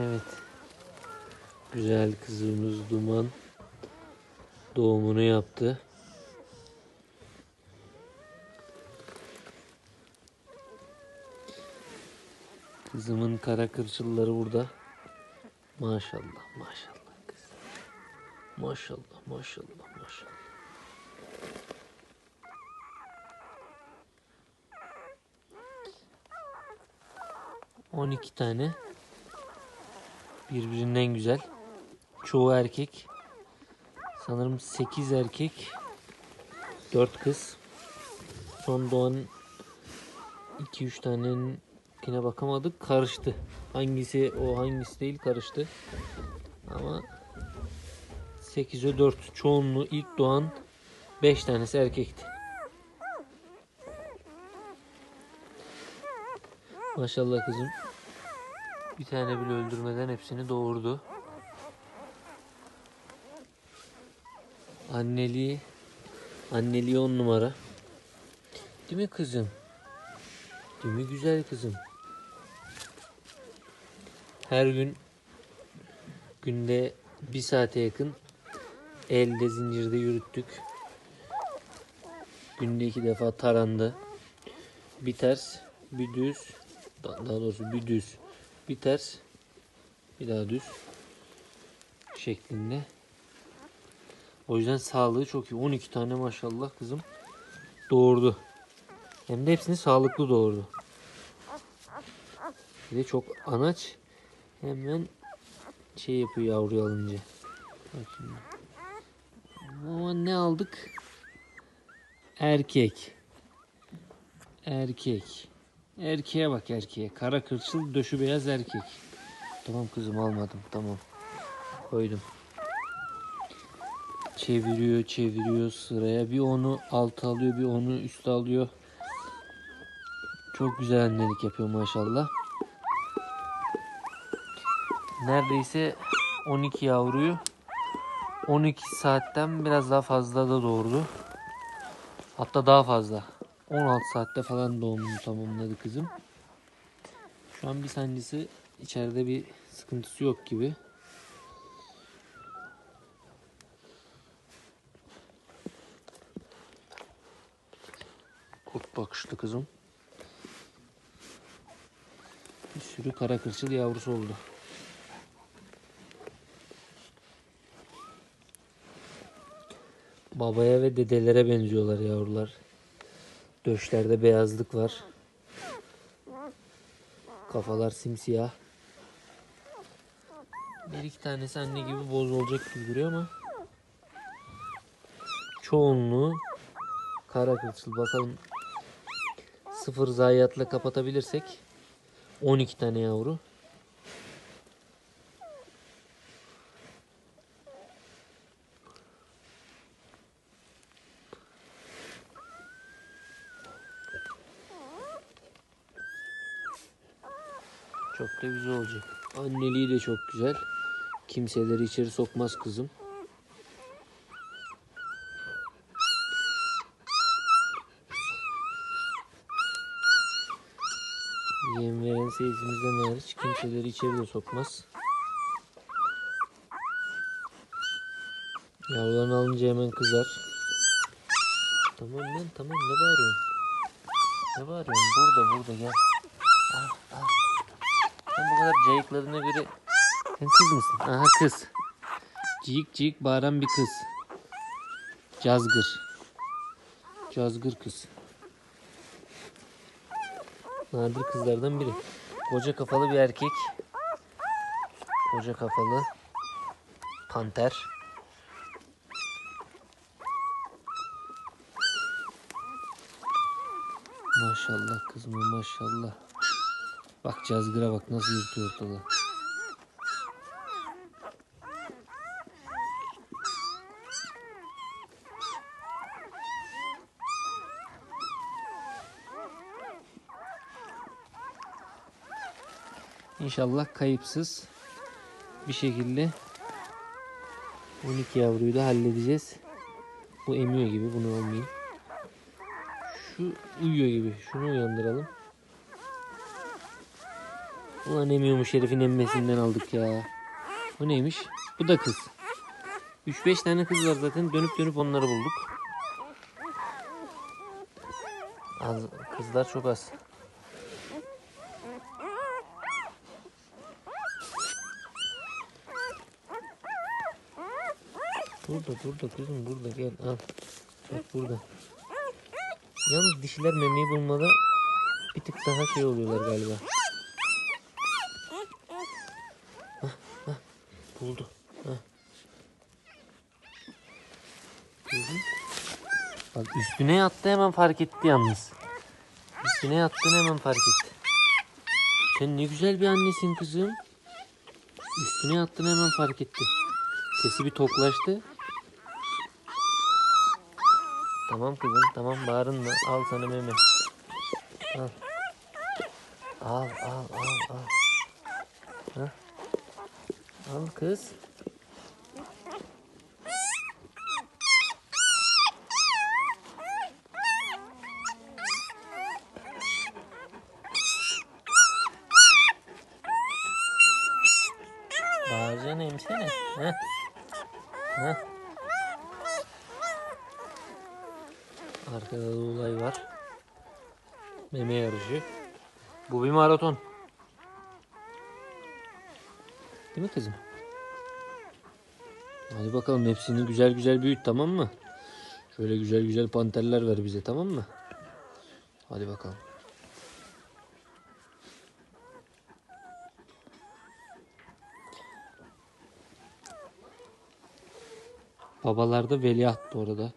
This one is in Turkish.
Evet. Güzel kızımız Duman doğumunu yaptı. Kızımın kara kırçılları burada. Maşallah maşallah kız. Maşallah maşallah maşallah. On iki tane. Birbirinden güzel. Çoğu erkek. Sanırım 8 erkek. 4 kız. Son doğan 2-3 taneninkine bakamadık. Karıştı. Hangisi o hangisi değil karıştı. Ama 8'e 4 çoğunluğu ilk doğan 5 tanesi erkekti. Maşallah kızım. Bir tane bile öldürmeden hepsini doğurdu. Anneliği anneliği on numara. Değil mi kızım? Değil mi güzel kızım? Her gün günde bir saate yakın elde zincirde yürüttük. Günde iki defa tarandı. Bir ters, bir düz, daha doğrusu bir düz, bir ters, bir daha düz şeklinde. O yüzden sağlığı çok iyi. 12 tane maşallah kızım doğurdu. Hem de hepsini sağlıklı doğurdu. Bir de çok anaç. Hemen şey yapıyor yavruyu alınca. Bak şimdi. Ama ne aldık? Erkek. Erkek. Erkeğe bak erkeğe. Kara kırçıl döşü beyaz erkek. Tamam kızım almadım. Tamam. Koydum. Çeviriyor çeviriyor sıraya. Bir onu alta alıyor bir onu üste alıyor. Çok güzel annelik yapıyor maşallah. Neredeyse 12 yavruyu 12 saatten biraz daha fazla da doğurdu. Hatta daha fazla. 16 saatte falan doğumunu tamamladı kızım. Şu an bir sancısı içeride bir sıkıntısı yok gibi. Kurt bakışlı kızım. Bir sürü kara kırçıl yavrusu oldu. Babaya ve dedelere benziyorlar yavrular. Döşlerde beyazlık var. Kafalar simsiyah. Bir iki tanesi anne gibi boz olacak gibi duruyor ama çoğunluğu kara kırçıl. Bakalım sıfır zayiatla kapatabilirsek 12 tane yavru. Çok da güzel olacak. Anneliği de çok güzel. Kimseleri içeri sokmaz kızım. Yem veren seyizimizden hariç kimseleri içeri de sokmaz. Yavrularını alınca hemen kızar. Tamam lan tamam ne bağırıyorsun? Ne bağırıyorsun? Burada burada gel. Al al. Sen bu kadar cayıkladığına göre sen kız mısın? Aha kız. Ciyik ciyik bağıran bir kız. Cazgır. Cazgır kız. Nadir kızlardan biri. Koca kafalı bir erkek. Koca kafalı. Panter. Maşallah kızıma maşallah. Bak cazgıra bak nasıl yırtıyor ortalığı. İnşallah kayıpsız bir şekilde 12 yavruyu da halledeceğiz. Bu emiyor gibi bunu almayayım. Şu uyuyor gibi. Şunu uyandıralım. Ulan emiyormuş herifin emmesinden aldık ya. Bu neymiş? Bu da kız. 3-5 tane kız var zaten. Dönüp dönüp onları bulduk. Az, kızlar çok az. Burada burada kızım burada gel al. Bak burada. Yalnız dişiler memeyi bulmada bir tık daha şey oluyorlar galiba. Buldu. Bak üstüne yattı hemen fark etti yalnız. Üstüne yattığını hemen fark etti. Sen ne güzel bir annesin kızım. Üstüne yattığını hemen fark etti. Sesi bir toklaştı. Tamam kızım tamam bağırınma. Al sana meme. Al. Al al al al. Hah. Al kız. Bağıracaksın emsene. Heh. Arkada da olay var. Meme yarışı. Bu bir maraton. Değil mi kızım? Hadi bakalım hepsini güzel güzel büyüt tamam mı? Şöyle güzel güzel panterler ver bize tamam mı? Hadi bakalım. Babalar da veliaht bu arada.